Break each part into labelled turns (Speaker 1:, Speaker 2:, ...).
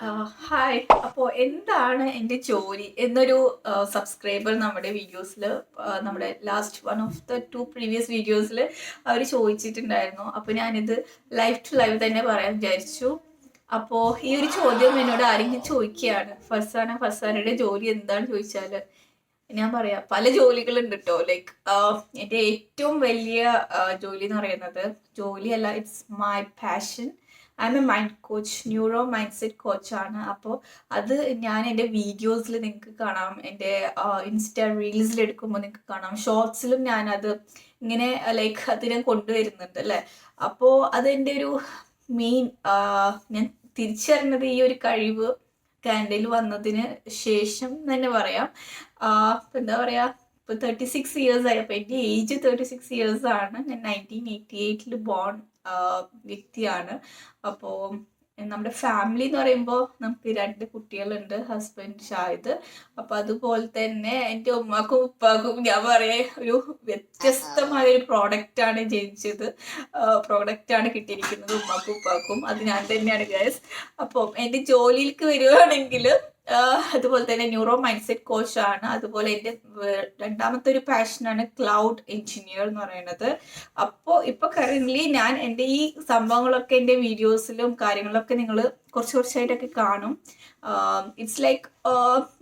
Speaker 1: Hi. അപ്പോൾ എന്താണ് എന്റെ ജോലി എന്നൊരു സബ്സ്ക്രൈബർ നമ്മുടെ വീഡിയോസിൽ നമ്മുടെ last one of the two previous വീഡിയോസിൽ അവർ ചോദിച്ചിട്ടുണ്ടായിരുന്നു. അപ്പോൾ ഞാനിത് ലൈവ് ടു ലൈവ് തന്നെ പറയാൻ വിചാരിച്ചു. അപ്പോൾ ഈ ഒരു ചോദ്യം എന്നോട് ആരെങ്കിലും ചോദിക്കുകയാണ്. ഫർസാന ഫർസാനയുടെ ജോലി എന്താണ് ചോദിച്ചാൽ ഞാൻ പറയാം. പല ജോലികളുണ്ട് കേട്ടോ ലൈക്ക് എന്റെ ഏറ്റവും വലിയ ജോലി എന്ന് പറയുന്നത് ജോലിയല്ല it's my passion I'm a mind coach neuro mind set കോച്ചാണ് അപ്പോൾ അത് ഞാൻ എന്റെ വീഡിയോസിൽ നിങ്ങൾക്ക് കാണാം. എന്റെ ഇൻസ്റ്റാ റീൽസിൽ എടുക്കുമ്പോൾ നിങ്ങൾക്ക് കാണാം. ഷോർട്സിലും ഞാനത് ഇങ്ങനെ ലൈക്ക് അത് ഞാൻ കൊണ്ടുവരുന്നുണ്ട് അല്ലേ? അപ്പോൾ അതെന്റെ ഒരു മെയിൻ ഞാൻ തിരിച്ചറിഞ്ഞത് ഈ ഒരു കഴിവ് കാൻഡയിൽ വന്നതിന് ശേഷം തന്നെ പറയാം. എന്താ പറയുക ഇപ്പോൾ തേർട്ടി സിക്സ് ഇയേഴ്സ് ആയി. അപ്പോൾ എന്റെ ഏജ് തേർട്ടി സിക്സ് ഇയേഴ്സ് ആണ്. ഞാൻ നയന്റീൻ എയ്റ്റി എയ്റ്റിൽ ബോൺ വ്യക്തിയാണ്. അപ്പോൾ നമ്മുടെ ഫാമിലി എന്ന് പറയുമ്പോൾ നമുക്ക് രണ്ട് കുട്ടികളുണ്ട് ഹസ്ബൻഡ് ഷാഹിദ്. അപ്പൊ അതുപോലെ തന്നെ എന്റെ ഉമ്മാക്കും ഉപ്പാക്കും ഞാൻ പറയാ ഒരു വ്യത്യസ്തമായ ഒരു പ്രോഡക്റ്റ് ആണ് ജനിച്ചത്. പ്രോഡക്റ്റ് ആണ് കിട്ടിയിരിക്കുന്നത് ഉമ്മാക്കും ഉപ്പാക്കും. അത് ഞാൻ തന്നെയാണ് ഗൈസ് അപ്പം എന്റെ ജോലിയിലേക്ക് വരികയാണെങ്കിൽ അതുപോലെ തന്നെ ന്യൂറോ മൈൻഡ് സെറ്റ് കോച്ചാണ്. അതുപോലെ എന്റെ രണ്ടാമത്തെ ഒരു പാഷനാണ് ക്ലൗഡ് എഞ്ചിനീയർ എന്ന് പറയുന്നത്. അപ്പോൾ ഇപ്പോൾ കറന്റ്ലി ഞാൻ എന്റെ ഈ സംഭവങ്ങളൊക്കെ എന്റെ വീഡിയോസിലും കാര്യങ്ങളൊക്കെ നിങ്ങൾ കുറച്ച് കുറച്ചായിട്ടൊക്കെ കാണും. ഇറ്റ്സ് ലൈക്ക്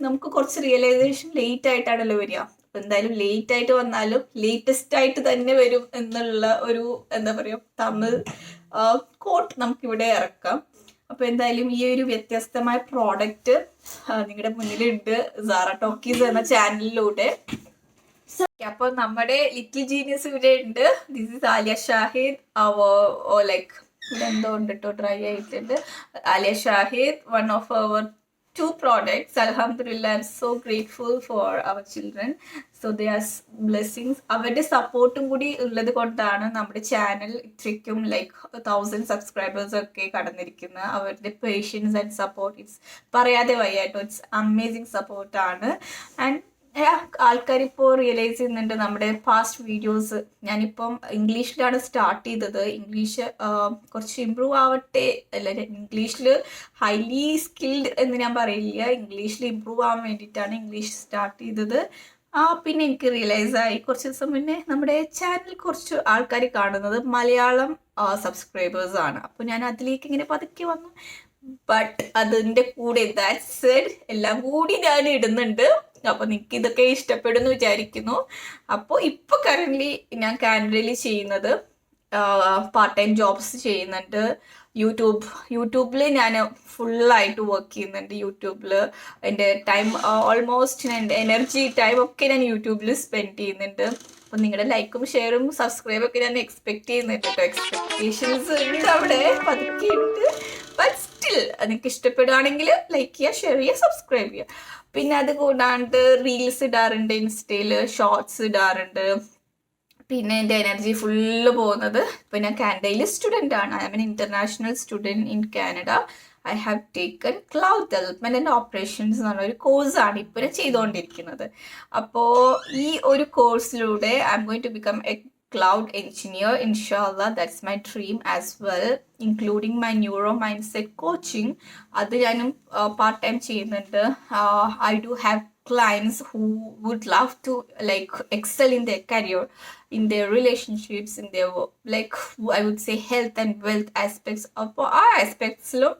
Speaker 1: നമുക്ക് കുറച്ച് റിയലൈസേഷൻ ലേറ്റ് ആയിട്ടാണല്ലോ വരിക. അപ്പം എന്തായാലും ലേറ്റ് ആയിട്ട് വന്നാലും ലേറ്റസ്റ്റ് ആയിട്ട് തന്നെ വരും എന്നുള്ള ഒരു എന്താ പറയുക തമിഴ് കോട്ട് നമുക്കിവിടെ ഇറക്കാം. അപ്പൊ എന്തായാലും ഈ ഒരു വ്യത്യസ്തമായ പ്രോഡക്റ്റ് നിങ്ങളുടെ മുന്നിലുണ്ട് സാറ ടോക്കീസ് എന്ന ചാനലിലൂടെ അപ്പൊ നമ്മുടെ ലിറ്റിൽ ജീനിയസ് ഇവിടെ ഉണ്ട്. This is Aliya Shahid oh like എന്തോ ഉണ്ട് ഡ്രൈ ആയിട്ടുണ്ട്. Aliya Shahid one of our two products. Alhamdulillah i'm so grateful for our children. So they are blessings അവരുടെ സപ്പോർട്ടും കൂടി ഉള്ളത് കൊണ്ടാണ് നമ്മുടെ ചാനൽ ഇത്രയ്ക്കും ലൈക്ക് തൗസൻഡ് സബ്സ്ക്രൈബേഴ്സ് ഒക്കെ കടന്നിരിക്കുന്നത്. അവരുടെ പേഷ്യൻസ് ആൻഡ് സപ്പോർട്ട് ഇറ്റ്സ് പറയാതെ വയ്യാട്ടോ. ഇറ്റ്സ് അമേസിങ് സപ്പോർട്ടാണ് ആൻഡ് ആൾക്കാർ ഇപ്പോൾ റിയലൈസ് ചെയ്യുന്നുണ്ട് നമ്മുടെ പാസ്റ്റ് വീഡിയോസ് ഞാനിപ്പം ഇംഗ്ലീഷിലാണ് സ്റ്റാർട്ട് ചെയ്തത്. ഇംഗ്ലീഷ് കുറച്ച് ഇമ്പ്രൂവ് ആവട്ടെ. അല്ല ഇംഗ്ലീഷിൽ ഹൈലി സ്കിൽഡ് എന്ന് ഞാൻ പറയില്ല. ഇംഗ്ലീഷിൽ ഇമ്പ്രൂവ് ആവാൻ വേണ്ടിയിട്ടാണ് ഇംഗ്ലീഷ് സ്റ്റാർട്ട് ചെയ്തത്. ആ പിന്നെ എനിക്ക് റിയലൈസ് ആയി. കുറച്ച് ദിവസം മുന്നേ നമ്മുടെ ചാനൽ കുറച്ച് ആൾക്കാർ കാണുന്നത് മലയാളം സബ്സ്ക്രൈബേഴ്സ് ആണ്. അപ്പോൾ ഞാൻ അതിലേക്ക് ഇങ്ങനെ പതുക്കെ വന്നു. ബട്ട് അതിന്റെ കൂടെ ദാറ്റ്സ് എല്ലാം കൂടി ഞാൻ ഇടുന്നുണ്ട്. അപ്പൊ നിങ്ങൾക്ക് ഇതൊക്കെ ഇഷ്ടപ്പെടുന്നു വിചാരിക്കുന്നു. അപ്പോൾ ഇപ്പോൾ കറന്റ്ലി ഞാൻ കാനഡയിൽ ചെയ്യുന്നത് പാർട്ട് ടൈം ജോബ്സ് ചെയ്യുന്നുണ്ട്. യൂട്യൂബ് യൂട്യൂബിൽ ഞാൻ ഫുള്ളായിട്ട് വർക്ക് ചെയ്യുന്നുണ്ട് യൂട്യൂബിൽ. എന്റെ ടൈം ഓൾമോസ്റ്റ് എന്റെ എനർജി ടൈം ഒക്കെ ഞാൻ യൂട്യൂബിൽ സ്പെൻഡ് ചെയ്യുന്നുണ്ട്. അപ്പം നിങ്ങളുടെ ലൈക്കും ഷെയറും സബ്സ്ക്രൈബും ഒക്കെ ഞാൻ എക്സ്പെക്ട് ചെയ്യുന്നുണ്ട് കേട്ടോ എക്സ്പെക്ടേഷൻസ് ഉണ്ട് അവിടെ പതുക്കെ ഉണ്ട് ബട്ട് സ്റ്റിൽ നിങ്ങൾക്ക് ഇഷ്ടപ്പെടുകയാണെങ്കിൽ ലൈക്ക് ചെയ്യുക ഷെയർ ചെയ്യുക സബ്സ്ക്രൈബ് ചെയ്യുക. പിന്നെ അത് കൂടാണ്ട് റീൽസ് ഇടാറുണ്ട് ഇൻസ്റ്റയിൽ ഷോർട്സ് ഇടാറുണ്ട്. പിന്നെ എന്റെ എനർജി ഫുള്ള് പോകുന്നത് ഇപ്പം ഞാൻ കാനഡയിൽ സ്റ്റുഡന്റ് ആണ്. I an international student in Canada I have taken cloud development and operations എന്ന് പറഞ്ഞ ഒരു കോഴ്സാണ് ഇപ്പോൾ ഞാൻ ചെയ്തുകൊണ്ടിരിക്കുന്നത് അപ്പോൾ ഈ ഒരു കോഴ്സിലൂടെ I'm going to become a cloud engineer ഇൻഷാല്ല that's my dream as as well my neuro mind set coaching അത് ഞാനും പാർട്ട് ടൈം ചെയ്യുന്നുണ്ട്. I do have clients who would love to like excel in their career in their relationships in their like i would say health and wealth aspects. അപ്പോൾ ആ ആസ്പെക്ട്സിലും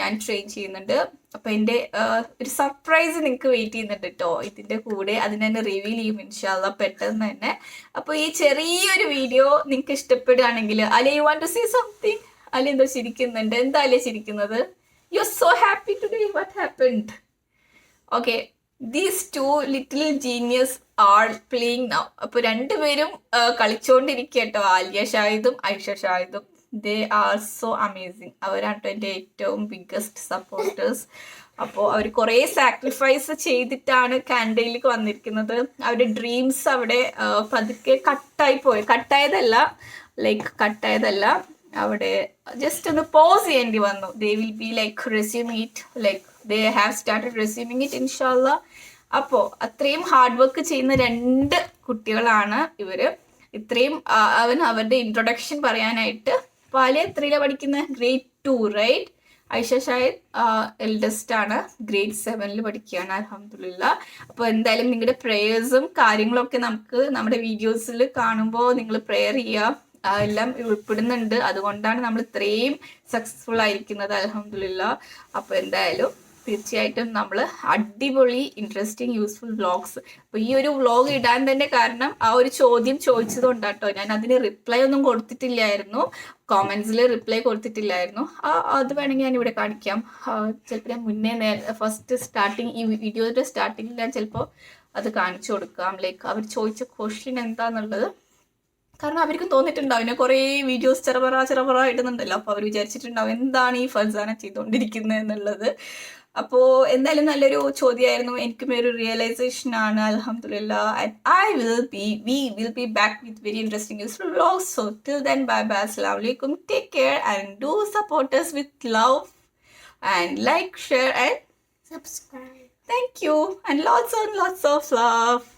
Speaker 1: ഞാൻ train ചെയ്യുന്നുണ്ട്. അപ്പോൾ എന്റെ ഒരു സർപ്രൈസ് നിങ്ങൾക്ക് വെയിറ്റ് ചെയ്യുന്നുണ്ട് കേട്ടോ ഇതിന്റെ കൂടെ അത് ഞാൻ റിവീൽ ചെയ്യും ഇൻഷാല്ല പെട്ടെന്ന് തന്നെ. അപ്പോൾ ഈ ചെറിയൊരു വീഡിയോ നിങ്ങൾക്ക് ഇഷ്ടപ്പെടുകയാണെങ്കിൽ അല്ലെ you want to see something അല്ലെ എന്തോ ചിരിക്കുന്നുണ്ട്. എന്താ അല്ലേ ചിരിക്കുന്നത്? You are so happy today what happened okay these two little genius all playing now അപ്പോൾ രണ്ടുപേരും കളിച്ചുകൊണ്ടിരിക്കട്ടോ ആലിയ ഷാഹിദും ഐഷ ഷാഹിദും. ദേ ആർ സോ അമേസിങ് അവരാണ് കേട്ടോ എന്റെ ഏറ്റവും ബിഗ്ഗസ്റ്റ് സപ്പോർട്ടേഴ്സ് അപ്പോൾ അവർ കുറേ സാക്രിഫൈസ് ചെയ്തിട്ടാണ് കാനഡയിലേക്ക് വന്നിരിക്കുന്നത്. അവരുടെ ഡ്രീംസ് അവിടെ പതുക്കെ കട്ടായി പോയി. കട്ടായതല്ല ലൈക്ക് കട്ടായതല്ല അവിടെ ജസ്റ്റ് ഒന്ന് പോസ് ചെയ്യേണ്ടി വന്നു. They will be like resuming it like they have started resuming it ഇൻഷാല്ല അപ്പോ അത്രയും ഹാർഡ് വർക്ക് ചെയ്യുന്ന രണ്ട് കുട്ടികളാണ് ഇവർ. ഇത്രയും അവൻ അവരുടെ ഇൻട്രൊഡക്ഷൻ പറയാനായിട്ട് പാലെ എത്രയിലാണ് പഠിക്കുന്ന? Grade two right Aisha Shahid eldest ആണ്. ഗ്രേഡ് സെവനിൽ പഠിക്കുകയാണ് അലഹമില്ല അപ്പോൾ എന്തായാലും നിങ്ങളുടെ പ്രേയേഴ്സും കാര്യങ്ങളൊക്കെ നമുക്ക് നമ്മുടെ വീഡിയോസിൽ കാണുമ്പോൾ നിങ്ങൾ പ്രെയർ ചെയ്യുക എല്ലാം ഉൾപ്പെടുന്നുണ്ട്. അതുകൊണ്ടാണ് നമ്മൾ ഇത്രയും സക്സസ്ഫുൾ ആയിരിക്കുന്നത് അലഹമില്ല അപ്പോൾ എന്തായാലും തീർച്ചയായിട്ടും നമ്മൾ അടിപൊളി ഇൻട്രസ്റ്റിംഗ് യൂസ്ഫുൾ വ്ളോഗ്സ് അപ്പോൾ ഈ ഒരു വ്ളോഗ് ഇടാൻ തന്നെ കാരണം ആ ഒരു ചോദ്യം ചോദിച്ചത് കൊണ്ടാട്ടോ ഞാൻ അതിന് റിപ്ലൈ ഒന്നും കൊടുത്തിട്ടില്ലായിരുന്നു. കോമൻസിൽ റിപ്ലൈ കൊടുത്തിട്ടില്ലായിരുന്നു. ആ അത് വേണമെങ്കിൽ ഞാൻ ഇവിടെ കാണിക്കാം. ചിലപ്പോൾ ഞാൻ മുന്നേ ഫസ്റ്റ് സ്റ്റാർട്ടിങ് ഈ വീഡിയോയുടെ സ്റ്റാർട്ടിങ്ങിൽ ഞാൻ ചിലപ്പോൾ അത് കാണിച്ചു കൊടുക്കാം. ലൈക്ക് അവർ ചോദിച്ച ക്വസ്റ്റ്യൻ എന്താന്നുള്ളത് കാരണം അവർക്ക് തോന്നിയിട്ടുണ്ടാവും. പിന്നെ കുറേ വീഡിയോസ് ചെറുപറ ചെറുപറ ഇടുന്നുണ്ടല്ലോ. അപ്പോൾ അവർ വിചാരിച്ചിട്ടുണ്ടാവും എന്താണ് ഈ ഫസാന ചെയ്തുകൊണ്ടിരിക്കുന്നത് എന്നുള്ളത്. അപ്പോൾ എന്തായാലും നല്ലൊരു ചോദ്യമായിരുന്നു. എനിക്കും ഒരു റിയലൈസേഷൻ ആണ്. അലഹമുല്ല I will be we will be back with very interesting useful so till then bye bye അസ്സാം വലൈക്കും take care and do supporters with love and like share and
Speaker 2: subscribe
Speaker 1: thank you and lots on lots of love